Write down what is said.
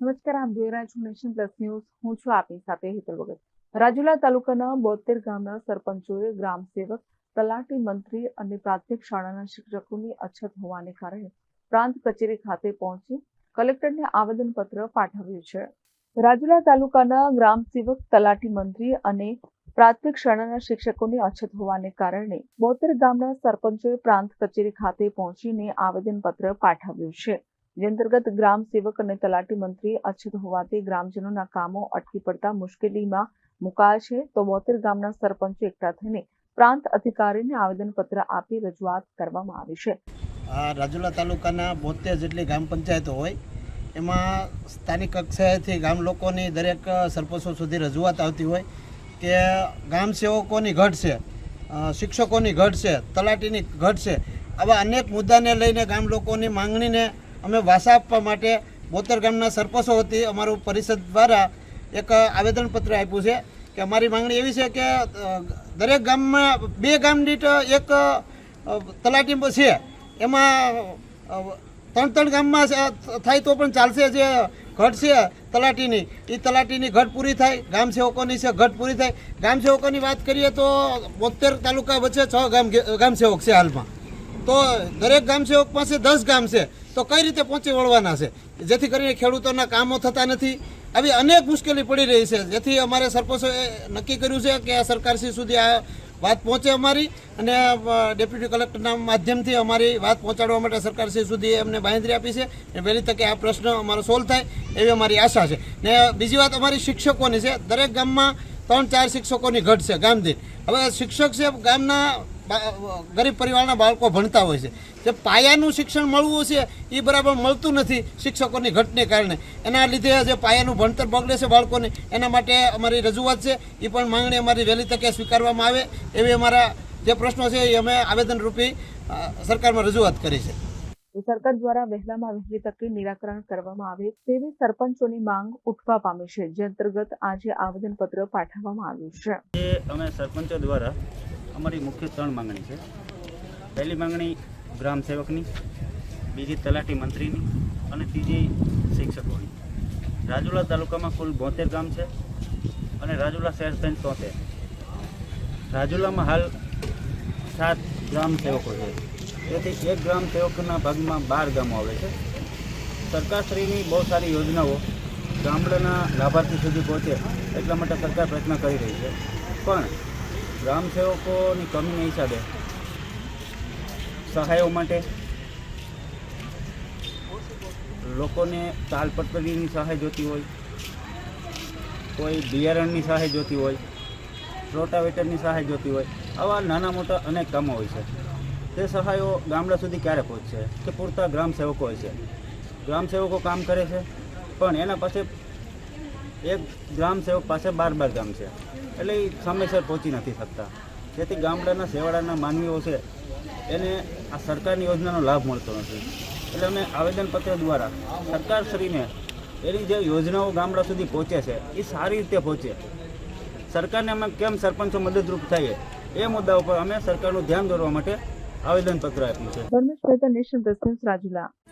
નમસ્કાર, આપ જોઈ રહ્યા છો નેશન પ્લસ ન્યૂઝ. હું છું આપની સાથે હેતલ વગર રાજુલા તાલુકાના બોતેર ગામના સરપંચોએ ગ્રામ સેવક, તલાટી મંત્રી અને પ્રાથમિક શાળાના શિક્ષકોની અછત હોવાને કારણે પ્રાંત કચેરી ખાતે પહોંચી કલેક્ટરને આવેદનપત્ર પાઠવ્યું છે. રાજુલા તાલુકાના ગ્રામ સેવક, તલાટી મંત્રી અને પ્રાથમિક શાળાના શિક્ષકોની અછત હોવાને કારણે બોતેર ગામના સરપંચોએ પ્રાંત કચેરી ખાતે પહોંચીને આવેદનપત્ર પાઠવ્યું છે. જે અંતર્ગત ગ્રામ સેવક અને તલાટી મંત્રી અછત હોવાથી ગ્રામજનોના કામો અટકી પડતા મુશ્કેલીમાં મુકાયા છે. તો બોતેર ગામના સરપંચો એકઠા થઈને પ્રાંત અધિકારીને આવેદનપત્ર આપી રજૂઆત કરવામાં આવી છે. રાજુલા તાલુકાના બોતેર જેટલી ગ્રામ પંચાયતો હોય, એમાં સ્થાનિક કક્ષાએથી ગામ લોકોની દરેક સરપંચો સુધી રજૂઆત આવતી હોય કે ગામ સેવકોની ઘટ છે શિક્ષકોની ઘટ છે, તલાટીની ઘટ છે, આવા અનેક મુદ્દાને લઈને ગામ લોકોની માંગણીને અમે વાસા આપવા માટે બોતેર ગામના સરપંચો વતી અમારું પરિષદ દ્વારા એક આવેદનપત્ર આપ્યું છે કે અમારી માંગણી એવી છે કે દરેક ગામમાં બે ગામ દીઠ એક તલાટી છે. એમાં ત્રણ ત્રણ ગામમાં થાય તો પણ ચાલશે જે ઘટ છે તલાટીની. એ તલાટીની ઘટ પૂરી થાય, ગામ સેવકોની છે ઘટ પૂરી થાય. ગામ સેવકોની વાત કરીએ તો બોતેર તાલુકા વચ્ચે છ ગામ ગામ સેવક છે હાલમાં. તો દરેક ગામ સેવક પાસે દસ ગામ છે. તો કઈ રીતે પહોંચી વળવાના છે? જેથી કરીને ખેડૂતોના કામો થતા નથી. આવી અનેક મુશ્કેલી પડી રહી છે. જેથી અમારે સરપંચોએ નક્કી કર્યું છે કે આ સરકારશ્રી સુધી આ વાત પહોંચે અમારી અને ડેપ્યુટી કલેક્ટરના માધ્યમથી અમારી વાત પહોંચાડવા માટે સરકારશ્રી સુધી એમને બાંધરી આપી છે અને વહેલી તકે આ પ્રશ્ન અમારો સોલ્વ થાય એવી અમારી આશા છે. ને બીજી વાત અમારી શિક્ષકોની છે. દરેક ગામમાં ત્રણ ચાર શિક્ષકોની ઘટ છે ગામદીઠ હવે શિક્ષક છે ગામના ગરીબ પરિવારના બાળકો ભણતા હોય છે. જે પાયાનું શિક્ષણ મળવું છે એ બરાબર મળતું નથી શિક્ષકોની ઘટને કારણે. એના લીધે જે પાયાનું ભણતર બગડે છે બાળકોને એના માટે અમારી રજૂઆત છે એ પણ માંગણી અમારી વહેલી તકે સ્વીકારવામાં આવે. એવી અમારા જે પ્રશ્નો છે એ અમે આવેદનરૂપી સરકારમાં રજૂઆત કરી છે. સરકાર દ્વારા વહેલામાં વહેલી તકે નિરાકરણ કરવામાં આવે તેવી સરપંચોની માંગ ઉઠવા પામી છે. જે અંતર્ગત આજે આવેદનપત્ર પાઠવવામાં આવ્યું છે. જે અમે સરપંચો દ્વારા અમારી મુખ્ય ત્રણ માંગણી છે. પહેલી માંગણી ગ્રામ સેવકની, બીજી તલાટી મંત્રીની અને ત્રીજી શિક્ષકોની. રાજુલા તાલુકામાં કુલ બોતેર ગામ છે અને રાજુલા શહેર સહિત તોતેર. રાજુલામાં હાલ સાત ગ્રામ સેવકો છે. તેથી એક ગ્રામ સેવકના ભાગમાં બાર ગામો આવે છે. સરકારશ્રીની બહુ સારી યોજનાઓ ગામડાના લાભાર્થી સુધી પહોંચે એટલા માટે સરકાર પ્રયત્ન કરી રહી છે. પણ ગ્રામ સેવકોની કમીને હિસાબે સહાયો માટે લોકોને તાલપત્રીની સહાય જોતી હોય, કોઈ બિયારણની સહાય જોતી હોય, રોટાવેટરની સહાય જોતી હોય, આવા નાના મોટા અનેક કામો હોય છે. તે સહાયો ગામડા સુધી ક્યારે પહોંચશે? કે પૂરતા ગ્રામ સેવકો હોય છે? ગ્રામ સેવકો કામ કરે છે, પણ એના પાસે એક ગ્રામ સેવક પાસે બાર બાર ગામ છે. એટલે એ સમયસર પહોંચી નથી શકતા. તેથી ગામડાના સેવાડાના માનવીઓ છે, એને આ સરકારની યોજનાનો લાભ મળતો નથી. એટલે અમે આવેદનપત્ર દ્વારા સરકારશ્રીને એની જે યોજનાઓ ગામડા સુધી પહોંચે છે એ સારી રીતે પહોંચે. સરકારને અમે કેમ સરપંચો મદદરૂપ થઈએ એ મુદ્દા ઉપર અમે સરકારનું ધ્યાન દોરવા માટે આવેદનપત્ર આપ્યું છે. રાજુલા.